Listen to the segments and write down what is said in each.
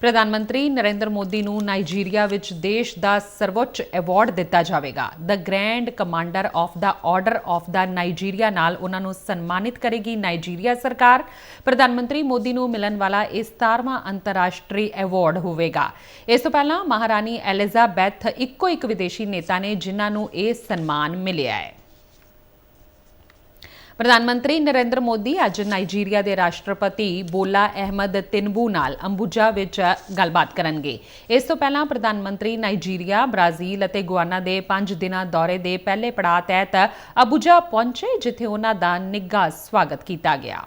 ਪ੍ਰਧਾਨ ਮੰਤਰੀ ਨਰਿੰਦਰ ਮੋਦੀ ਨੂੰ ਨਾਈਜੀਰੀਆ ਵਿੱਚ ਦੇਸ਼ ਦਾ ਸਰਵੋੱਚ ਅਵਾਰਡ ਦਿੱਤਾ ਜਾਵੇਗਾ। The grand commander of the order of the Nigeria ਨਾਲ ਉਹਨਾਂ ਨੂੰ ਸਨਮਾਨਿਤ ਕਰੇਗੀ ਨਾਈਜੀਰੀਆ ਸਰਕਾਰ। ਪ੍ਰਧਾਨ ਮੰਤਰੀ ਮੋਦੀ ਨੂੰ ਮਿਲਣ ਵਾਲਾ ਇਹ 17ਵਾਂ ਅੰਤਰਰਾਸ਼ਟਰੀ ਅਵਾਰਡ ਹੋਵੇਗਾ। ਇਸ ਤੋਂ ਪਹਿਲਾਂ ਮਹਾਰਾਣੀ ਐਲਿਜ਼ਾਬੈਥ ਇੱਕੋ ਇੱਕ ਵਿਦੇਸ਼ੀ ਨੇਤਾ ਨੇ ਜਿਨ੍ਹਾਂ ਨੂੰ ਇਹ ਸਨਮਾਨ ਮਿਲਿਆ ਹੈ। ਪ੍ਰਧਾਨ ਮੰਤਰੀ ਨਰਿੰਦਰ ਮੋਦੀ ਅੱਜ ਨਾਈਜੀਰੀਆ ਦੇ ਰਾਸ਼ਟਰਪਤੀ ਬੋਲਾ ਅਹਿਮਦ ਤਿਨਬੂ ਨਾਲ ਅੰਬੂਜਾ ਵਿੱਚ ਗੱਲਬਾਤ ਕਰਨਗੇ। ਇਸ ਤੋਂ ਪਹਿਲਾਂ ਪ੍ਰਧਾਨ ਮੰਤਰੀ ਨਾਈਜੀਰੀਆ, ਬ੍ਰਾਜ਼ੀਲ ਅਤੇ ਗੁਆਨਾ ਦੇ 5 ਦਿਨਾਂ ਦੌਰੇ ਦੇ ਪਹਿਲੇ ਪੜਾਅ ਤਹਿਤ ਅਬੂਜਾ ਪਹੁੰਚੇ, ਜਿੱਥੇ ਉਹਨਾਂ ਦਾ ਨਿੱਘਾ ਸਵਾਗਤ ਕੀਤਾ ਗਿਆ।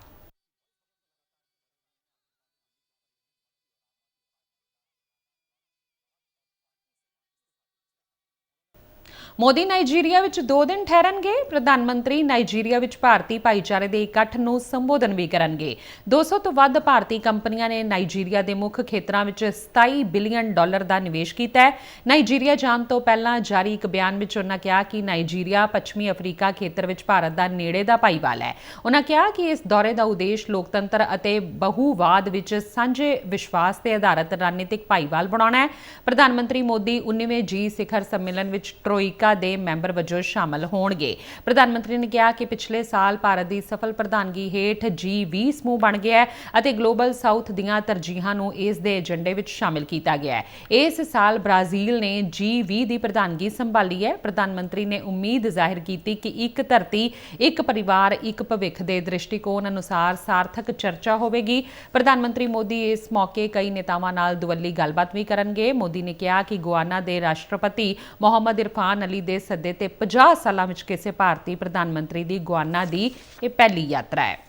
ਮੋਦੀ ਨਾਈਜੀਰੀਆ ਵਿੱਚ 2 ਦਿਨ ਠਹਿਰਨਗੇ। ਪ੍ਰਧਾਨ ਮੰਤਰੀ ਨਾਈਜੀਰੀਆ ਵਿੱਚ ਭਾਰਤੀ ਭਾਈਚਾਰੇ ਦੇ ਇਕੱਠ ਨੂੰ ਸੰਬੋਧਨ ਵੀ ਕਰਨਗੇ। 200 ਤੋਂ ਵੱਧ ਭਾਰਤੀ ਕੰਪਨੀਆਂ ਨੇ ਨਾਈਜੀਰੀਆ ਦੇ ਮੁੱਖ ਖੇਤਰਾਂ ਵਿੱਚ 27 ਬਿਲੀਅਨ ਡਾਲਰ ਦਾ ਨਿਵੇਸ਼ ਕੀਤਾ ਹੈ। ਨਾਈਜੀਰੀਆ ਜਾਣ ਤੋਂ ਪਹਿਲਾਂ ਜਾਰੀ ਇੱਕ ਬਿਆਨ ਵਿੱਚ ਉਹਨਾਂ ਕਿਹਾ ਕਿ ਨਾਈਜੀਰੀਆ ਪੱਛਮੀ ਅਫਰੀਕਾ ਖੇਤਰ ਵਿੱਚ ਭਾਰਤ ਦਾ ਨੇੜੇ ਦਾ ਭਾਈਵਾਲ ਹੈ। ਉਹਨਾਂ ਕਿਹਾ ਕਿ ਇਸ ਦੌਰੇ ਦਾ ਉਦੇਸ਼ ਲੋਕਤੰਤਰ ਅਤੇ ਬਹੁਵਾਦ ਵਿੱਚ ਸਾਂਝੇ ਵਿਸ਼ਵਾਸ ਤੇ ਆਧਾਰਿਤ ਰਣਨੀਤਿਕ ਭਾਈਵਾਲ ਬਣਾਉਣਾ ਹੈ। ਪ੍ਰਧਾਨ ਮੰਤਰੀ ਮੋਦੀ 19ਵੇਂ ਜੀ ਸਿਖਰ ਸੰਮੇਲਨ ਵਿੱਚ ਟਰੋਇਕਾ ਦੇ ਮੈਂਬਰ ਵਜੋਂ ਸ਼ਾਮਲ ਹੋਣਗੇ। ਪ੍ਰਧਾਨ ਮੰਤਰੀ ਨੇ ਕਿਹਾ ਕਿ ਪਿਛਲੇ ਸਾਲ ਭਾਰਤ ਦੀ ਸਫਲ ਪ੍ਰਧਾਨਗੀ ਹੇਠ G20 ਸਮੂਹ ਬਣ ਗਿਆ ਹੈ ਅਤੇ ਗਲੋਬਲ ਸਾਊਥ ਦੀਆਂ ਤਰਜੀਹਾਂ ਨੂੰ ਇਸ ਦੇ ਏਜੰਡੇ ਵਿੱਚ ਸ਼ਾਮਿਲ ਕੀਤਾ ਗਿਆ ਹੈ। ਇਸ ਸਾਲ ਬ੍ਰਾਜ਼ੀਲ ਨੇ G20 ਦੀ ਪ੍ਰਧਾਨਗੀ ਸੰਭਾਲੀ ਹੈ। ਪ੍ਰਧਾਨ ਮੰਤਰੀ ਨੇ ਉਮੀਦ ਜ਼ਾਹਿਰ ਕੀਤੀ ਕਿ ਇੱਕ ਧਰਤੀ, ਇੱਕ ਪਰਿਵਾਰ, ਇੱਕ ਭਵਿੱਖ ਦੇ ਦ੍ਰਿਸ਼ਟੀਕੋਣ ਅਨੁਸਾਰ ਸਾਰਥਕ ਚਰਚਾ ਹੋਵੇਗੀ। ਪ੍ਰਧਾਨ ਮੰਤਰੀ ਮੋਦੀ ਇਸ ਮੌਕੇ ਕਈ ਨੇਤਾਵਾਂ ਨਾਲ ਦੁਵੱਲੀ ਗੱਲਬਾਤ ਵੀ ਕਰਨਗੇ। ਮੋਦੀ ਨੇ ਕਿਹਾ ਕਿ ਗੁਆਨਾ ਦੇ ਰਾਸ਼ਟਰਪਤੀ ਮੁਹੰਮਦ ਇਰਫਾਨ ਅਲੀ ਦੇ ਸੱਦੇ ਤੇ 50 ਸਾਲਾਂ ਵਿੱਚ ਕਿਸੇ ਭਾਰਤੀ ਪ੍ਰਧਾਨ ਮੰਤਰੀ ਦੀ ਗੁਆਨਾ ਦੀ ਇਹ ਪਹਿਲੀ ਯਾਤਰਾ ਹੈ।